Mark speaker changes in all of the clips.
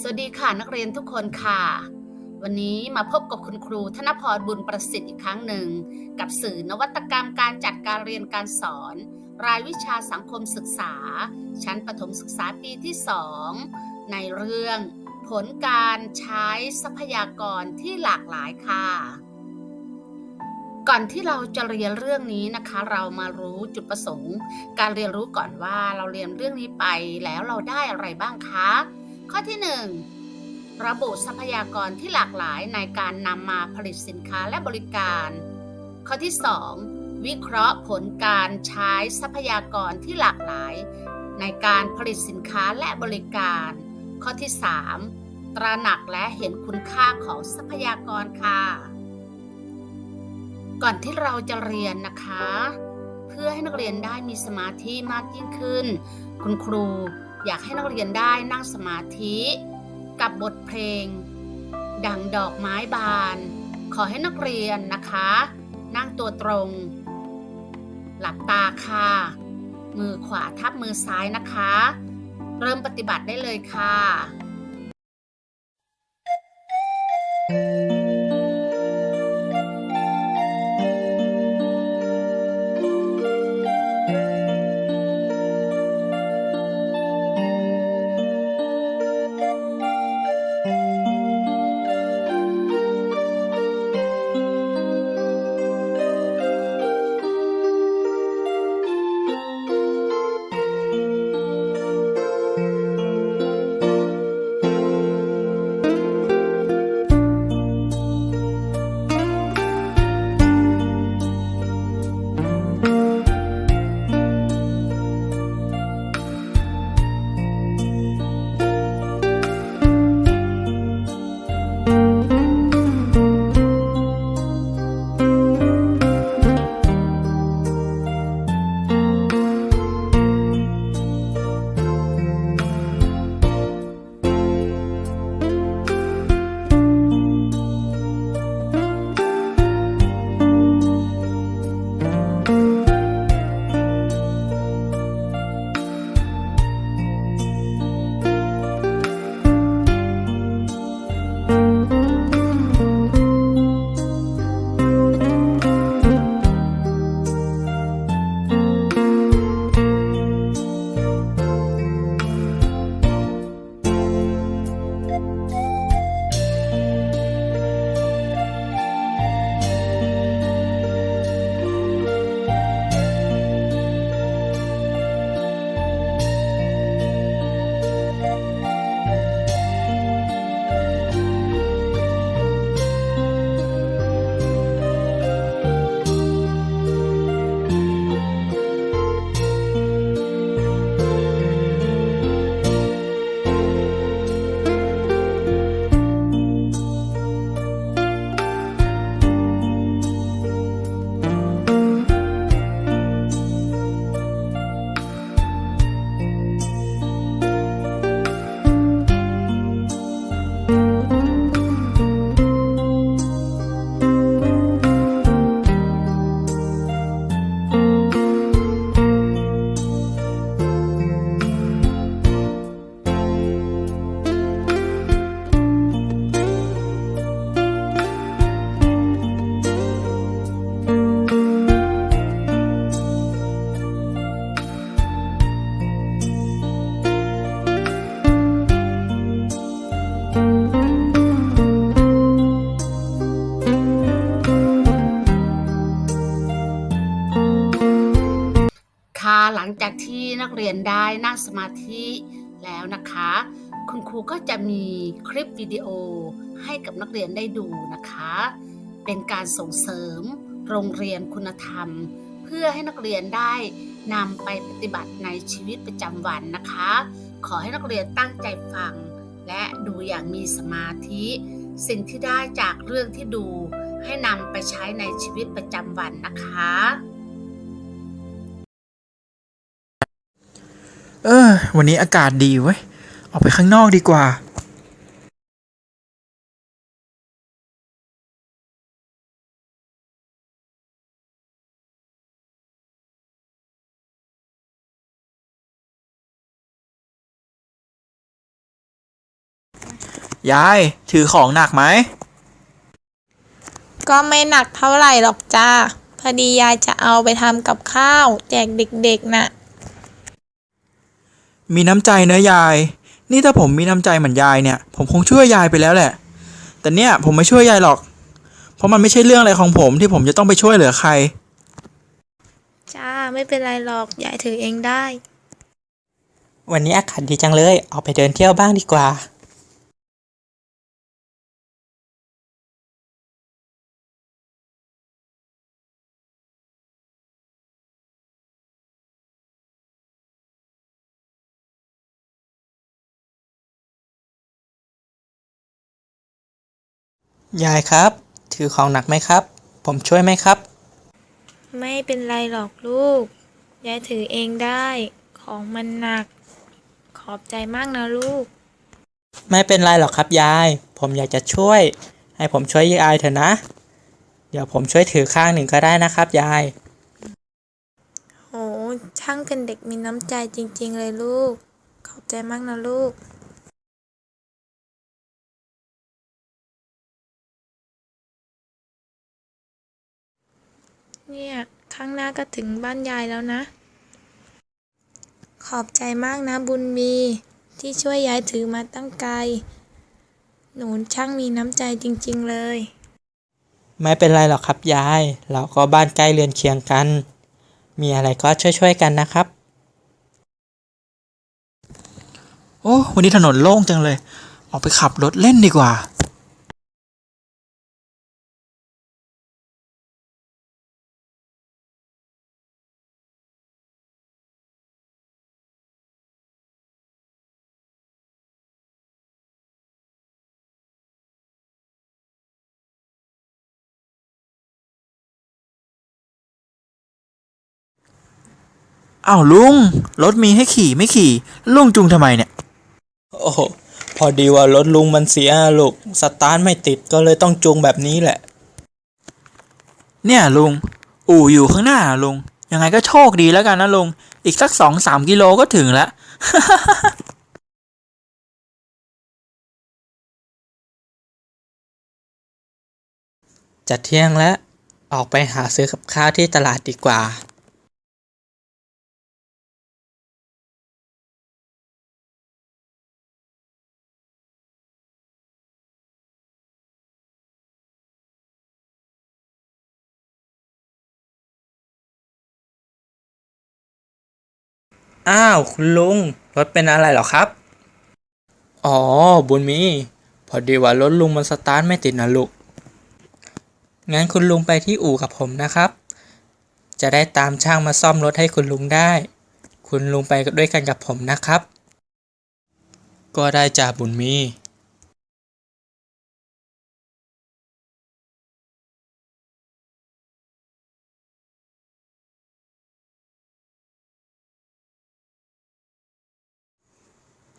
Speaker 1: สวัสดีค่ะนักเรียนทุกคนค่ะ วันนี้มาพบกับคุณครูธนพรบุญประสิทธิ์อีกครั้งหนึ่ง กับสื่อนวัตกรรมการจัดการเรียนการสอน รายวิชาสังคมศึกษา ชั้นประถมศึกษาปีที่ 2 ในเรื่อง ผลการใช้ทรัพยากรที่หลากหลายค่ะ ก่อนที่เราจะเรียนเรื่องนี้นะคะ เรามารู้จุดประสงค์ การเรียนรู้ก่อนว่าเราเรียนเรื่องนี้ไปแล้วเราได้อะไรบ้างคะ ข้อที่ 1 ระบุทรัพยากรที่หลากหลายในการนำมาผลิตสินค้าและบริการ ข้อที่ 2 วิเคราะห์ผลการใช้ทรัพยากรที่หลากหลาย ในการผลิตสินค้าและบริการ ข้อที่ 3 ตระหนักและเห็นคุณค่าของทรัพยากรค่ะ ก่อนที่เราจะเรียนนะคะ เพื่อให้นักเรียนได้มีสมาธิมากยิ่งขึ้น คุณครู อยากให้นักเรียนได้นั่งสมาธิกับบทเพลง ดังดอกไม้บาน ขอให้นักเรียนนะคะ นั่งตัวตรง หลับตาค่ะ มือขวาทับมือซ้ายนะคะ เริ่มปฏิบัติได้เลยค่ะ นได้นั่งสมาธิแล้วนะคะ คุณครูก็จะมีคลิปวิดีโอให้กับนักเรียนได้ดูนะคะ เป็นการส่งเสริมโรงเรียนคุณธรรม เพื่อให้นักเรียนได้นำไปปฏิบัติในชีวิตประจำวันนะคะ ขอให้นักเรียนตั้งใจฟัง และดูอย่างมีสมาธิ สิ่งที่ได้จากเรื่องที่ดู ให้นำไปใช้ในชีวิตประจำวันนะคะ
Speaker 2: เออ วันนี้อากาศดีเว้ย ออกไปข้างนอกดีกว่า ยาย ถือของหนักไหม
Speaker 3: ก็ไม่หนักเท่าไหร่หรอกจ้า พอดียายจะเอาไปทำกับข้าว แจกเด็กๆน่ะ
Speaker 2: มีน้ำใจเนอะยาย นี่ถ้าผมมีน้ำใจเหมือนยายเนี่ย ผมคงช่วยยายไปแล้วแหละ แต่เนี่ยผมไม่ช่วยยายหรอก เพราะมันไม่ใช่เรื่องอะไรของผมที่ผมจะต้องไปช่วยเหลือใคร
Speaker 3: จ้าไม่เป็นไรหรอกยายถือเองได้
Speaker 4: วันนี้อากาศดีจังเลย ออกไปเดินเที่ยวบ้างดีกว่า ยายครับ ถือของหนักไหมครับ ผมช่วยไหมครับ
Speaker 3: ไม่เป็นไรหรอกลูก ยายถือเองได้ ของมันหนัก ขอบใจมากนะลูก
Speaker 4: ไม่เป็นไรหรอกครับยาย ผมอยากจะช่วย ให้ผมช่วยยายเถอะนะ เดี๋ยวผมช่วยถือข้างหนึ่งก็ได้นะครับยาย
Speaker 3: โห ช่างเป็นเด็กมีน้ำใจจริง ๆ เลยลูก ขอบใจมากนะลูก เนี่ย ข้างหน้าก็ถึงบ้านยายแล้วนะ ขอบใจมากนะบุญมี ที่ช่วยยายถือมาตั้งไกล หนูช่างมีน้ำใจจริงๆเลย
Speaker 4: ไม่เป็นไรหรอกครับยาย เราก็บ้านใกล้เรือนเคียงกัน มีอะไรก็ช่วยๆกันนะครับ
Speaker 2: โอ้ วันนี้ถนนโล่งจังเลย ออกไปขับรถเล่นดีกว่า อ้าวลุง รถมีให้ขี่ไม่ขี่ ลุงจุงทำไมเนี่ย
Speaker 4: โอ้โหพอดีว่ารถลุงมันเสียลูกสตาร์ทไม่ติดก็เลยต้องจูงแบบนี้แหละ
Speaker 2: เนี่ยลุง อู่อยู่ข้างหน้าลุง ยังไงก็โชคดีแล้วกันนะลุง อีกสักสองสามกิโลก็ถึงแล้ว
Speaker 4: จะเที่ยงแล้ว ออกไปหาซื้อกับข้าวที่ตลาดดีกว่า อ้าวคุณลุงรถเป็นอะไรหรอครับ อ๋อบุญมี พอดีว่ารถลุงมันสตาร์ทไม่ติดนะลูก งั้นคุณลุงไปที่อู่กับผมนะครับ จะได้ตามช่างมาซ่อมรถให้คุณลุงได้ คุณลุงไปด้วยกันกับผมนะครับ ก็ได้จ่าบุญมี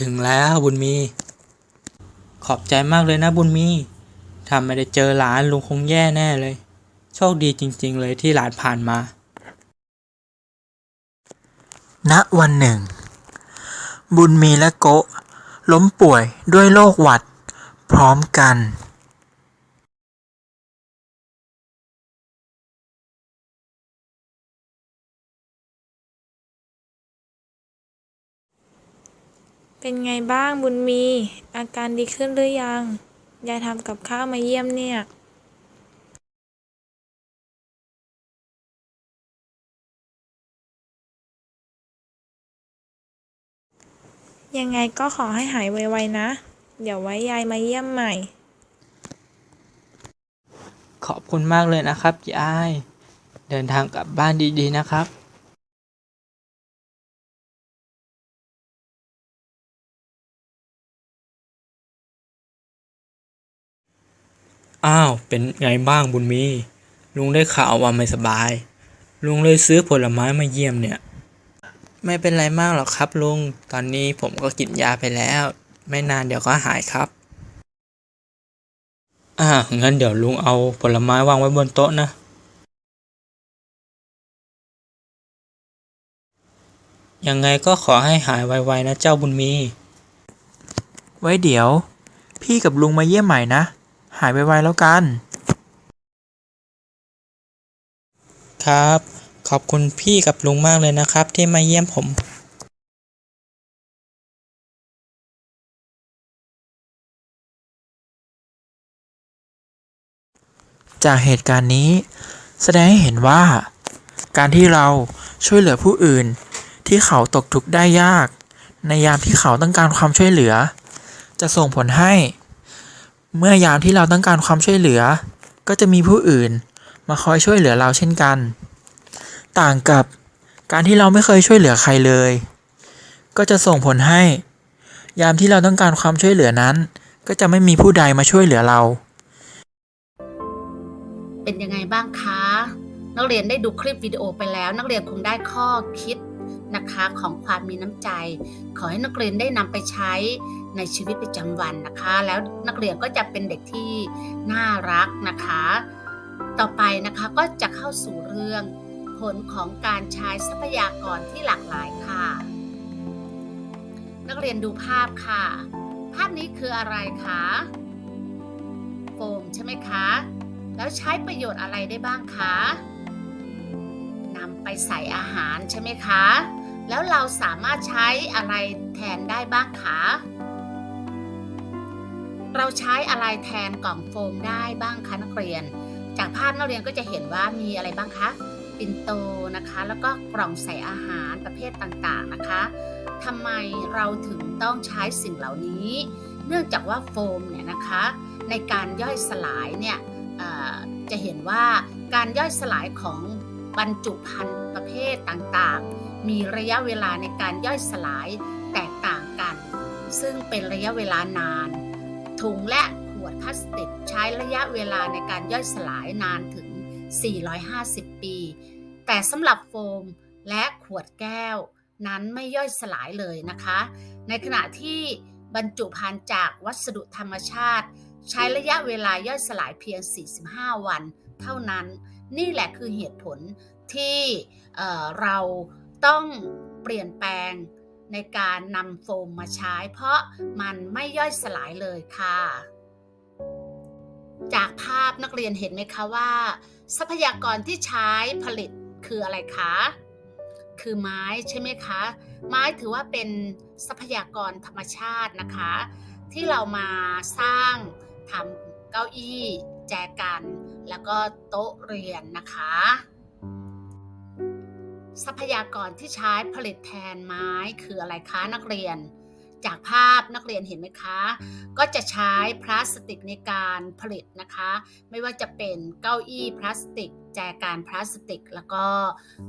Speaker 4: ถึงแล้วบุญมี ขอบใจมากเลยนะบุญมีถ้าไม่ได้เจอหลานลุงคงแย่แน่เลย โชคดีจริง ๆ เลยที่หลานผ่านมา
Speaker 2: ณวันหนึ่ง บุญมีและโกะล้มป่วยด้วยโรคหวัด พร้อมกัน
Speaker 3: เป็นไงบ้างบุญมี อาการดีขึ้นหรือยัง ยายทำกับข้าวมาเยี่ยมเนี่ย ยังไงก็ขอให้หายไวๆนะ เดี๋ยวไว้ยายมาเยี่ยมใหม่
Speaker 4: ขอบคุณมากเลยนะครับยาย เดินทางกลับบ้านดีๆนะครับ อ้าว เป็นไงบ้างบุญมี ลุงได้ข่าวว่าไม่สบาย ลุงเลยซื้อผลไม้มาเยี่ยมเนี่ย ไม่เป็นไรมากหรอกครับลุง ตอนนี้ผมก็กินยาไปแล้ว ไม่นานเดี๋ยวก็หายครับ อ่า งั้นเดี๋ยวลุงเอาผลไม้วางไว้บนโต๊ะนะ ยังไงก็ขอให้หายไวๆนะเจ้าบุญมี
Speaker 2: ไว้เดี๋ยว พี่กับลุงมาเยี่ยมใหม่นะ หายไวๆแล้วกัน
Speaker 4: ครับ ขอบคุณพี่กับลุงมากเลยนะครับ ที่มาเยี่ยมผม
Speaker 2: จากเหตุการณ์นี้ แสดงให้เห็นว่า การที่เราช่วยเหลือผู้อื่น ที่เขาตกทุกข์ได้ยาก ในยามที่เขาต้องการความช่วยเหลือ จะส่งผลให้ เมื่อยามที่เราต้องการความช่วยเหลือ ก็จะมีผู้อื่น มาคอยช่วยเหลือเราเช่นกัน ต่างกับการที่เราไม่เคยช่วยเหลือใครเลย ก็จะส่งผลให้ ยามที่เราต้องการความช่วยเหลือนั้น ก็จะไม่มีผู้ใดมาช่วยเหลือเรา
Speaker 1: เป็นยังไงบ้างคะ นักเรียนได้ดูคลิปวิดีโอไปแล้ว นักเรียนคงได้ข้อคิดนะคะของความมีน้ำใจ ขอให้นักเรียนได้นำไปใช้ ในชีวิตประจำวันนะคะ แล้วนักเรียนก็จะเป็นเด็กที่น่ารักนะคะ ต่อไปนะคะก็จะเข้าสู่เรื่องผลของการใช้ทรัพยากรที่หลากหลายค่ะ นักเรียนดูภาพค่ะ ภาพนี้คืออะไรคะโฟมใช่ไหมคะ แล้วใช้ประโยชน์อะไรได้บ้างคะนำไปใส่อาหารใช่ไหมคะ แล้วเราสามารถใช้อะไรแทนได้บ้างคะ เราใช้อะไรแทนกล่องโฟมได้บ้างคะนักเรียน จากภาพนักเรียนก็จะเห็นว่ามีอะไรบ้างคะปิ่นโตนะคะ แล้วก็กล่องใส่อาหารประเภทต่างๆนะคะทำไมเราถึงต้องใช้สิ่งเหล่านี้ เนื่องจากว่าโฟมเนี่ยนะคะในการย่อยสลายเนี่ยจะเห็นว่าการย่อยสลายของบรรจุภัณฑ์ประเภทต่างๆ มีระยะเวลาในการย่อยสลายแตกต่างกัน ซึ่งเป็นระยะเวลานาน ถุงและขวดพลาสติกใช้ระยะเวลาในการย่อยสลายนานถึง 450 ปี แต่สำหรับโฟมและขวดแก้วนั้นไม่ย่อยสลายเลยนะคะ ในขณะที่บรรจุภัณฑ์จากวัสดุธรรมชาติ ใช้ระยะเวลาย่อยสลายเพียง 45 วัน เท่านั้น นี่แหละคือเหตุผลที่เเราต้องเปลี่ยนแปลง ในการนำโฟมมาใช้ เพราะมันไม่ย่อยสลายเลยค่ะ จากภาพนักเรียนเห็นไหมคะว่า ทรัพยากรที่ใช้ผลิตคืออะไรคะ คือไม้ใช่ไหมคะ ไม้ถือว่าเป็นทรัพยากรธรรมชาตินะคะ ที่เรามาสร้างทำเก้าอี้ แจกัน แล้วก็โต๊ะเรียนนะคะ ทรัพยากรที่ใช้ผลิตแทนไม้คืออะไรคะนักเรียน จากภาพนักเรียนเห็นไหมคะ ก็จะใช้พลาสติกในการผลิตนะคะ ไม่ว่าจะเป็นเก้าอี้พลาสติก แจกันพลาสติก แล้วก็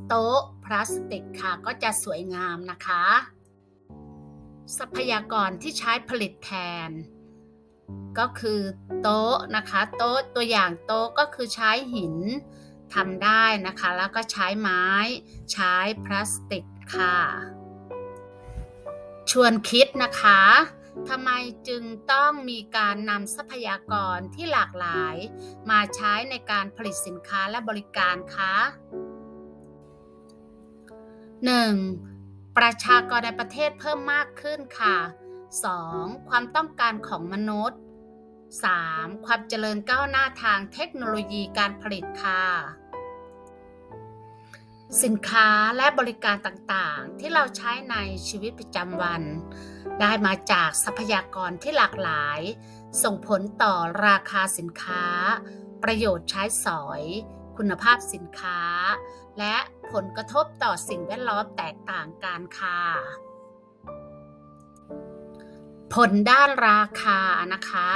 Speaker 1: โต๊ะพลาสติกค่ะก็จะสวยงามนะคะ ทรัพยากรที่ใช้ผลิตแทนก็คือโต๊ะนะคะ โต๊ะตัวอย่างโต๊ะก็คือใช้หิน ทำได้นะคะ แล้วก็ใช้ไม้ใช้พลาสติกค่ะ ชวนคิดนะคะทำไมจึงต้องมีการนำทรัพยากรที่หลากหลาย มาใช้ในการผลิตสินค้าและบริการคะ 1. ประชากรในประเทศเพิ่มมากขึ้นค่ะ 2. ความต้องการของมนุษย์ 3. ความเจริญก้าวหน้าทางเทคโนโลยีการผลิตค่ะ สินค้าและบริการต่างๆ ที่เราใช้ในชีวิตประจำวัน ได้มาจากทรัพยากรที่หลากหลาย ส่งผลต่อราคาสินค้า ประโยชน์ใช้สอย คุณภาพสินค้า และผลกระทบต่อสิ่งแวดล้อมแตกต่างกันค่ะผลด้านราคานะคะ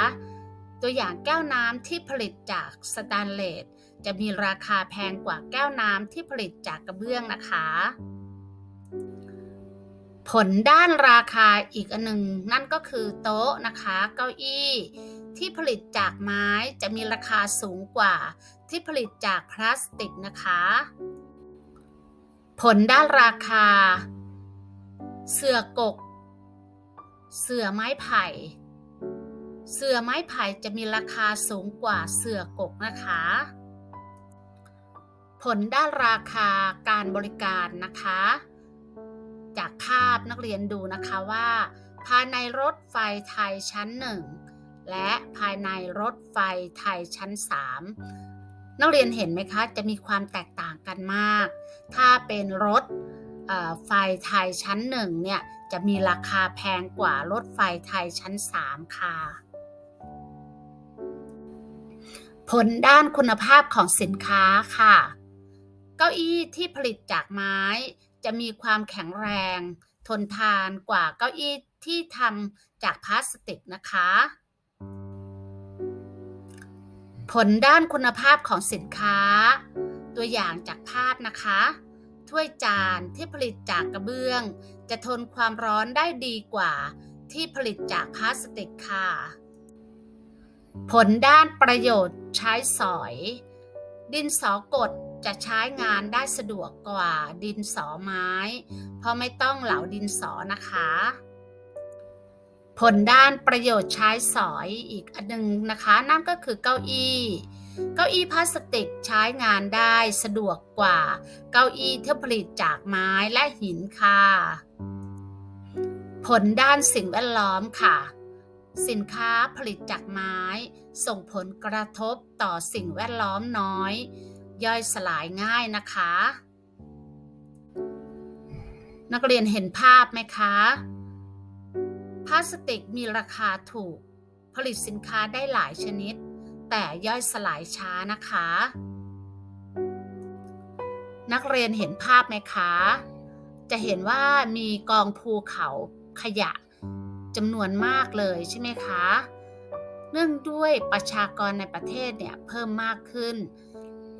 Speaker 1: ตัวอย่างแก้วน้ำที่ผลิตจากสแตนเลส จะมีราคาแพงกว่าแก้วน้ำที่ผลิตจากกระเบื้องนะคะ ผลด้านราคาอีกอันหนึ่งนั่นก็คือโต๊ะนะคะ เก้าอี้ที่ผลิตจากไม้จะมีราคาสูงกว่าที่ผลิตจากพลาสติกนะคะ ผลด้านราคา เสื่อกก เสื่อไม้ไผ่ เสื่อไม้ไผ่จะมีราคาสูงกว่าเสื่อกกนะคะ ผลด้านราคาการบริการนะคะ จากภาพนักเรียนดูนะคะว่า ภายในรถไฟไทยชั้นหนึ่งและภายในรถไฟไทยชั้น 3 นักเรียนเห็นไหมคะ จะมีความแตกต่างกันมาก ถ้าเป็นรถไฟไทยชั้น 1 เนี่ย จะมีราคาแพงกว่ารถไฟไทยชั้น 3 ค่ะผลด้านคุณภาพของสินค้าค่ะ ก้าอี้ที่ผลิตจากไม้ จะมีความแข็งแรง ทนทานกว่าเก้าอี้ที่ทำจากพลาสติกนะคะ ผลด้านคุณภาพของสินค้า ตัวอย่างจากภาพนะคะถ้วยจานที่ผลิตจากกระเบื้อง จะทนความร้อนได้ดีกว่า ที่ผลิตจากพลาสติกค่ะ ผลด้านประโยชน์ใช้สอย ดินสอกด จะใช้งานได้สะดวกกว่าดินสอไม้ เพราะไม่ต้องเหลาดินสอนะคะ ผลด้านประโยชน์ใช้สอยอีกอันหนึงนะคะนั่นก็คือเก้าอี้เก้าอี้พลาสติกใช้งานได้สะดวกกว่าเก้าอี้ที่ผลิตจากไม้และหินค่ะ ผลด้านสิ่งแวดล้อมค่ะ สินค้าผลิตจากไม้ ส่งผลกระทบต่อสิ่งแวดล้อมน้อย ย่อยสลายง่ายนะคะ นักเรียนเห็นภาพไหมคะ พลาสติกมีราคาถูก ผลิตสินค้าได้หลายชนิด แต่ย่อยสลายช้านะคะ นักเรียนเห็นภาพไหมคะ จะเห็นว่ามีกองภูเขาขยะจำนวนมากเลยใช่ไหมคะ เนื่องด้วยประชากรในประเทศเนี่ยเพิ่มมากขึ้น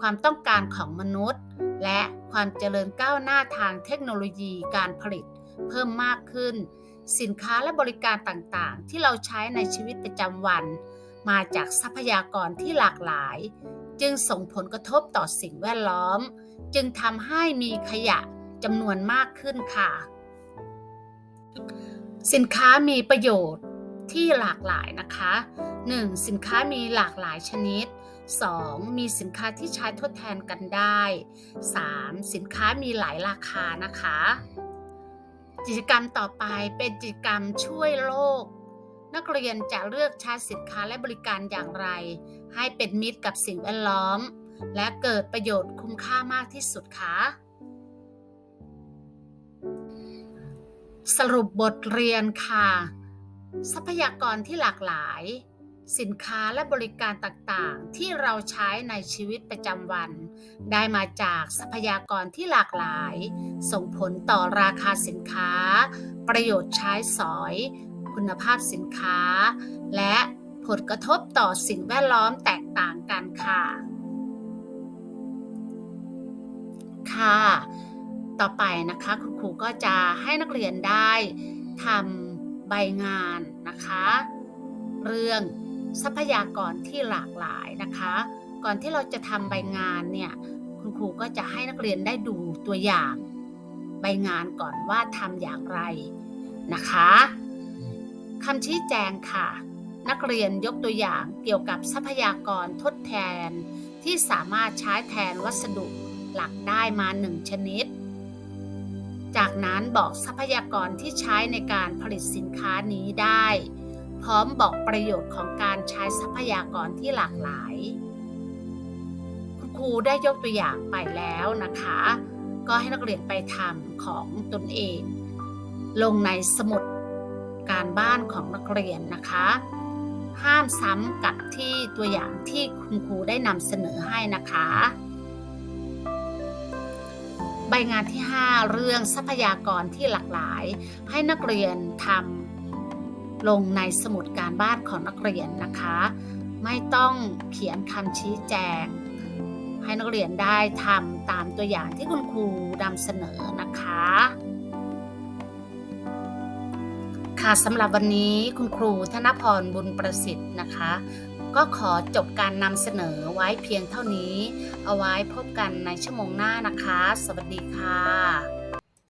Speaker 1: ความต้องการของมนุษย์ และความเจริญก้าวหน้าทางเทคโนโลยีการผลิตเพิ่มมากขึ้น สินค้าและบริการต่างๆ ที่เราใช้ในชีวิตประจำวัน มาจากทรัพยากรที่หลากหลาย จึงส่งผลกระทบต่อสิ่งแวดล้อม จึงทำให้มีขยะจำนวนมากขึ้นค่ะ สินค้ามีประโยชน์ที่หลากหลายนะคะ 1. สินค้ามีหลากหลายชนิด 2. มีสินค้าที่ใช้ทดแทนกันได้ 3. สินค้ามีหลายราคานะคะ กิจกรรมต่อไปเป็นกิจกรรมช่วยโลก นักเรียนจะเลือกใช้สินค้าและบริการอย่างไร ให้เป็นมิตรกับสิ่งแวดล้อม และเกิดประโยชน์คุ้มค่ามากที่สุดคะสรุปบทเรียนค่ะ ทรัพยากรที่หลากหลาย สินค้าและบริการต่างๆ ที่เราใช้ในชีวิตประจำวัน ได้มาจากทรัพยากรที่หลากหลาย ส่งผลต่อราคาสินค้า ประโยชน์ใช้สอย คุณภาพสินค้า และผลกระทบต่อสิ่งแวดล้อมแตกต่างกันค่ะ ค่ะ ต่อไปนะคะคุณครูก็จะให้นักเรียนได้ทำใบงานนะคะ เรื่อง ทรัพยากรที่หลากหลายนะคะ ก่อนที่เราจะทำใบงานเนี่ยคุณครูก็จะให้นักเรียนได้ดูตัวอย่าง ใบงานก่อนว่าทำอย่างไรนะคะคำชี้แจงค่ะ นักเรียนยกตัวอย่างเกี่ยวกับทรัพยากรทดแทนที่สามารถใช้แทนวัสดุหลักได้มาหนึ่งชนิด จากนั้นบอกทรัพยากรที่ใช้ในการผลิตสินค้านี้ได้ พร้อมบอกประโยชน์ของการใช้ทรัพยากรที่หลากหลาย คุณครูได้ยกตัวอย่างไปแล้วนะคะ ก็ให้นักเรียนไปทำของตนเอง ลงในสมุดการบ้านของนักเรียนนะคะ ห้ามซ้ำกับที่ตัวอย่างที่คุณครูได้นำเสนอให้นะคะ ใบงานที่ 5 เรื่องทรัพยากรที่หลากหลาย ให้นักเรียนทำ ลงในสมุดการบ้านของนักเรียนนะคะ ไม่ต้องเขียนคำชี้แจง ให้นักเรียนได้ทำตามตัวอย่างที่คุณครูนำเสนอนะคะ ค่ะสำหรับวันนี้คุณครูธนพรบุญประสิทธิ์นะคะ ก็ขอจบการนำเสนอไว้เพียงเท่านี้ เอาไว้พบกันในชั่วโมงหน้านะคะ สวัสดีค่ะ